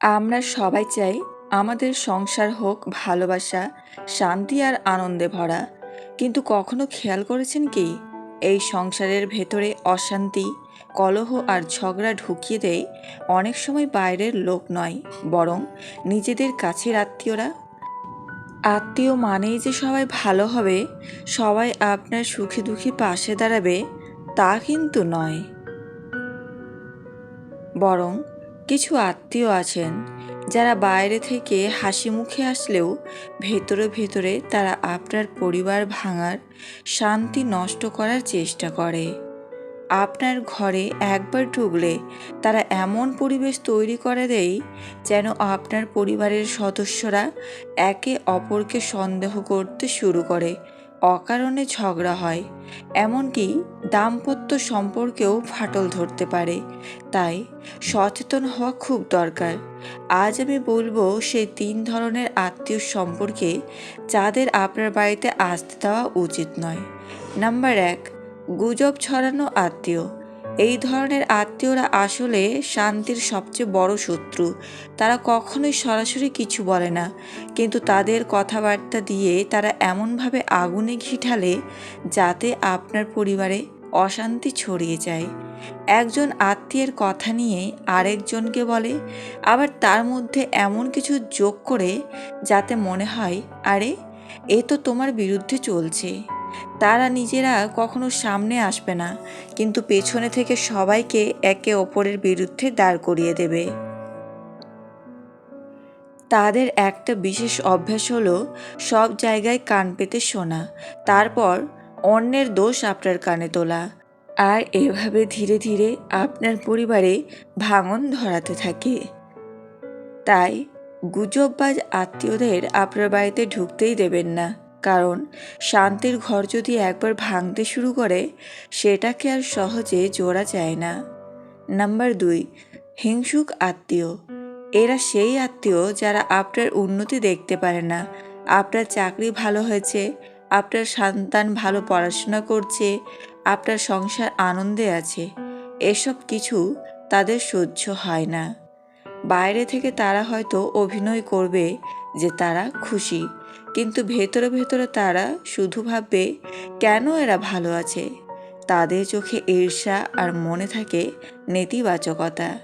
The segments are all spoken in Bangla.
আমরা সবাই চাই আমাদের সংসার হোক ভালোবাসা, শান্তি আর আনন্দে ভরা। কিন্তু কখনো খেয়াল করেছেন কি? এই সংসারের ভেতরে অশান্তি, কলহ আর ঝগড়া ঢুকিয়ে দেয় অনেক সময় বাইরের লোক নয়, বরং নিজেদের কাছের আত্মীয়রা। আত্মীয় মানেই যে সবাই ভালো হবে, সবাই আপনার সুখে দুঃখে পাশে দাঁড়াবে, তা কিন্তু নয়। বরং কিছু আত্মীয় আছেন যারা বাইরে থেকে হাসি মুখে আসলেও ভেতরে ভেতরে তারা আপনার পরিবার ভাঙার শান্তি নষ্ট করার চেষ্টা করে। আপনার ঘরে একবার ঢুকলে তারা এমন পরিবেশ তৈরি করে দেয় যেন আপনার পরিবারের সদস্যরা একে অপরকে সন্দেহ করতে শুরু করে। অকারণে ঝগড়া হয়। এমনকি দাম্পত্য সম্পর্কেও ফাটল ধরতে পারে। তাই সচেতন হওয়া খুব দরকার। আজ আমি বলব সেই তিন ধরনের আত্মীয় সম্পর্কে যাদের আপনার বাড়িতে আসতে দেওয়া উচিত নয়। নাম্বার এক, গুজব ছড়ানো আত্মীয়। এই ধরনের আত্মীয়রা আসলে শান্তির সবচেয়ে বড় শত্রু। তারা কখনোই সরাসরি কিছু বলে না। কিন্তু তাদের কথাবার্তা দিয়ে তারা এমনভাবে আগুনে ঘি ঢালে যাতে আপনার পরিবারে অশান্তি ছড়িয়ে যায়। একজন আত্মীয়ের কথা নিয়ে আরেকজনকে বলে, আবার তার মধ্যে এমন কিছু যোগ করে যাতে মনে হয়, আরে, এ তো তোমার বিরুদ্ধে চলছে। তারা নিজেরা কখনো সামনে আসবে না, কিন্তু পেছনে থেকে সবাইকে একে অপরের বিরুদ্ধে দাঁড় করিয়ে দেবে। তাদের একটা বিশেষ অভ্যাস হলো সব জায়গায় কান পেতে শোনা, তারপর অন্যের দোষ আপনার কানে তোলা, আর এভাবে ধীরে ধীরে আপনার পরিবারে ভাঙন ধরাতে থাকে। তাই গুজববাজ আত্মীয়দের আপনার বাড়িতে ঢুকতেই দেবেন না। কারণ শান্তির ঘর যদি একবার ভাঙতে শুরু করে, সেটাকে আর সহজে জোড়া যায় না। নাম্বার দুই, হিংসুক আত্মীয়। এরা সেই আত্মীয় যারা আপনার উন্নতি দেখতে পারে না। আপনার চাকরি ভালো হয়েছে, আপনার সন্তান ভালো পড়াশোনা করছে, আপনার সংসার আনন্দে আছে। এসব কিছু তাদের সহ্য হয় না। বাইরে থেকে তারা হয়তো অভিনয় করবে যে তারা খুশি। কিন্তু ভেতরে ভেতরে তারা শুধু ভাববে, কেন এরা ভালো আছে? তাদের চোখে ঈর্ষা আর মনে থাকে নেতিবাচকতা।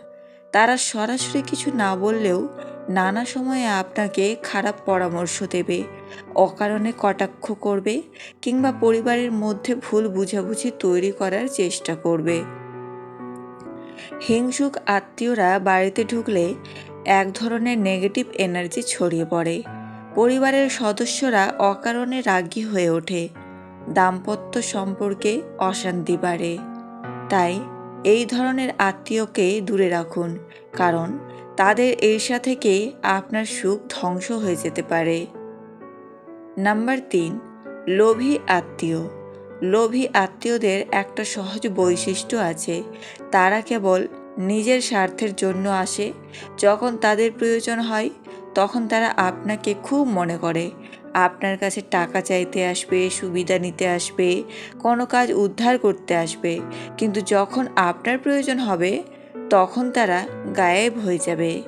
তারা সরাসরি কিছু না বললেও নানা সময়ে আপনাকে খারাপ পরামর্শ দেবে, অকারণে কটাক্ষ করবে কিংবা পরিবারের মধ্যে ভুল বুঝাবুঝি তৈরি করার চেষ্টা করবে। হিংসুক আত্মীয়রা বাড়িতে ঢুকলে এক ধরনের নেগেটিভ এনার্জি ছড়িয়ে পড়ে। পরিবারের সদস্যরা অকারণে রাগী হয়ে ওঠে। দাম্পত্য সম্পর্কে অশান্তি বাড়ে। তাই এই ধরনের আত্মীয়কে দূরে রাখুন, কারণ তাদের ঈর্ষা থেকে আপনার সুখ ধ্বংস হয়ে যেতে পারে। নাম্বার তিন, লোভী আত্মীয়। লোভী আত্মীয়দের একটা সহজ বৈশিষ্ট্য আছে। তারা কেবল নিজের স্বার্থের জন্য আসে। যখন তাদের প্রয়োজন হয়, তখন তারা আপনাকে খুব মনে করে। আপনার কাছে টাকা চাইতে আসবে, সুবিধা নিতে আসবে, কোনো কাজ উদ্ধার করতে আসবে। কিন্তু যখন আপনার প্রয়োজন হবে, তখন তারা গায়েব হয়ে যাবে।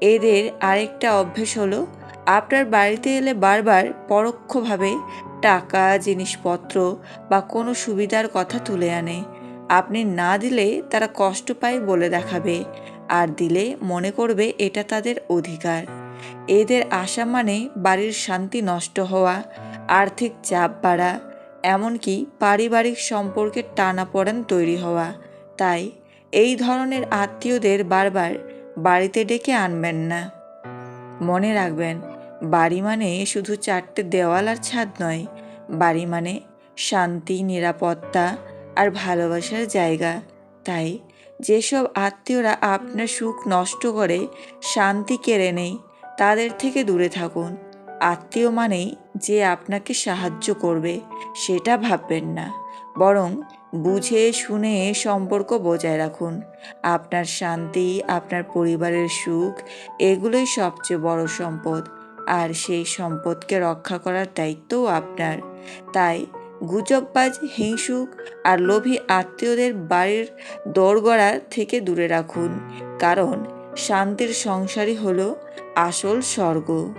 এদের আরেকটা অভ্যেস হলো, আপনার বাড়িতে এলে বারবার পরোক্ষভাবে টাকা, জিনিসপত্র বা কোনো সুবিধার কথা তুলে আনে। আপনি না দিলে তারা কষ্ট পায় বলে দেখাবে, আর দিলে মনে করবে এটা তাদের অধিকার। এদের আশা মানে বাড়ির শান্তি নষ্ট হওয়া, আর্থিক চাপ বাড়া, এমনকি পারিবারিক সম্পর্কের টানাপোড়েন তৈরি হওয়া। তাই এই ধরনের আত্মীয়দের বারবার বাড়িতে ডেকে আনবেন না। মনে রাখবেন, বাড়ি মানে শুধু চারটে দেওয়াল আর ছাদ নয়। বাড়ি মানে শান্তি, নিরাপত্তা আর ভালোবাসার জায়গা। তাই যেসব আত্মীয়রা আপনার সুখ নষ্ট করে, শান্তি কেড়ে নেই, তাদের থেকে দূরে থাকুন। আত্মীয় মানেই যে আপনাকে সাহায্য করবে, সেটা ভাববেন না। বরং বুঝে, শুনে সম্পর্ক বজায় রাখুন। আপনার শান্তি, আপনার পরিবারের সুখ, এগুলোই সবচেয়ে বড় সম্পদ। আর সেই সম্পদকে রক্ষা করার দায়িত্বও আপনার। তাই গুজববাজ, হিংসুক আর লোভী আত্মীয়দের বাড়ির দরগড়া থেকে দূরে রাখুন। কারণ শান্তির সংসারই হলো আসল স্বর্গ।